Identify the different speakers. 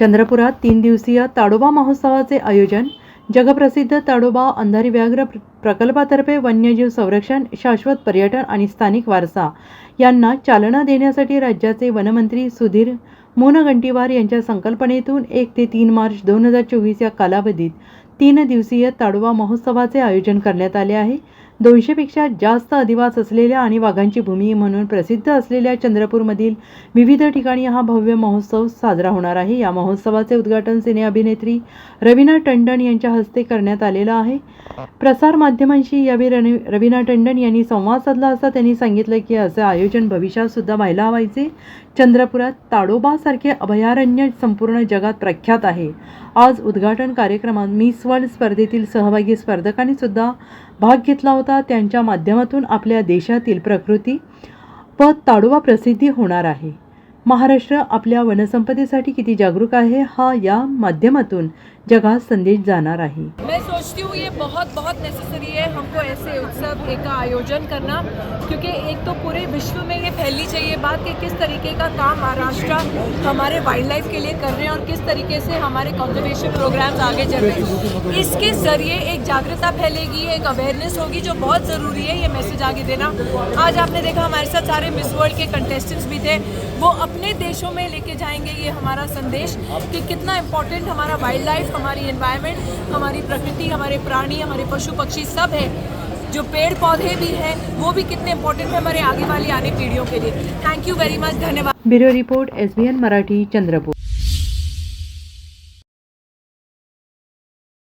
Speaker 1: चंद्रपुरात तीन दिवसीय ताडोबा महोत्सवाचे आयोजन जगप्रसिद्ध ताडोबा अंधारी व्याघ्र प्र- प्रकल्पातर्फे वन्यजीव संरक्षण शाश्वत पर्यटन आणि स्थानिक वारसा यांना चालना देण्यासाठी राज्याचे वनमंत्री सुधीर मुनगंटीवार यांच्या संकल्पनेतून एक ते तीन मार्च दोन हजार चोवीस या कालावधीत तीन दिवसीय ताडोबा महोत्सवाचे आयोजन करण्यात आले आहे. दोनशेपेक्षा जास्त अधिवास असलेल्या आणि वाघांची भूमी म्हणून प्रसिद्ध असलेल्या चंद्रपूरमधील विविध ठिकाणी हा भव्य महोत्सव साजरा होणार आहे. या महोत्सवाचे उद्घाटन सिने अभिनेत्री रवीना टंडन यांच्या हस्ते करण्यात आलेलं आहे. प्रसार माध्यमांशी यावेळी रण- रवीना टंडन यांनी संवाद साधला असता त्यांनी सांगितलं की असं आयोजन भविष्यात सुद्धा व्हायला हवायचे. चंद्रपुरात ताडोबासारखे अभयारण्य संपूर्ण जगात प्रख्यात आहे. आज उद्घाटन कार्यक्रमात मिस वर्ल्ड स्पर्धेतील सहभागी स्पर्धकांनी सुद्धा भाग घेतला होता. त्यांच्या माध्यमातून आपल्या देशातील प्रकृती व ताडोबा प्रसिद्धी होणार आहे. महाराष्ट्र आपल्या वनसंपदेसाठी किती जागरूक आहे हा या माध्यमातून जगात संदेश जाणार आहे.
Speaker 2: सोचती हूँ, ये बहुत बहुत नेसेसरी है हमको ऐसे उत्सव एक का आयोजन करना, क्योंकि एक तो पूरे विश्व में ये फैलनी चाहिए बात कि किस तरीके का काम महाराष्ट्र हमारे वाइल्ड लाइफ के लिए कर रहे हैं और किस तरीके से हमारे कंजर्वेशन प्रोग्राम्स आगे चल रहे हैं। इसके ज़रिए एक जागरूकता फैलेगी, एक अवेयरनेस होगी जो बहुत ज़रूरी है ये मैसेज आगे देना। आज आपने देखा हमारे साथ सारे मिस वर्ल्ड के कंटेस्टेंट्स भी थे। वो अपने देशों में लेके जाएँगे ये हमारा संदेश कि कितना इम्पोर्टेंट हमारा वाइल्ड लाइफ हमारी एनवायरनमेंट हमारी प्रकृति हमारे प्राणी, हमारे पशु पक्षी सब है, जो पेड़ पौधे भी है, वो भी कितने इम्पोर्टेंट है हमारे आगे वाली आने पीढ़ियों के लिए। थैंक यू वेरी मच धन्यवाद।
Speaker 1: Bureau report S Marathi, Chandrapur.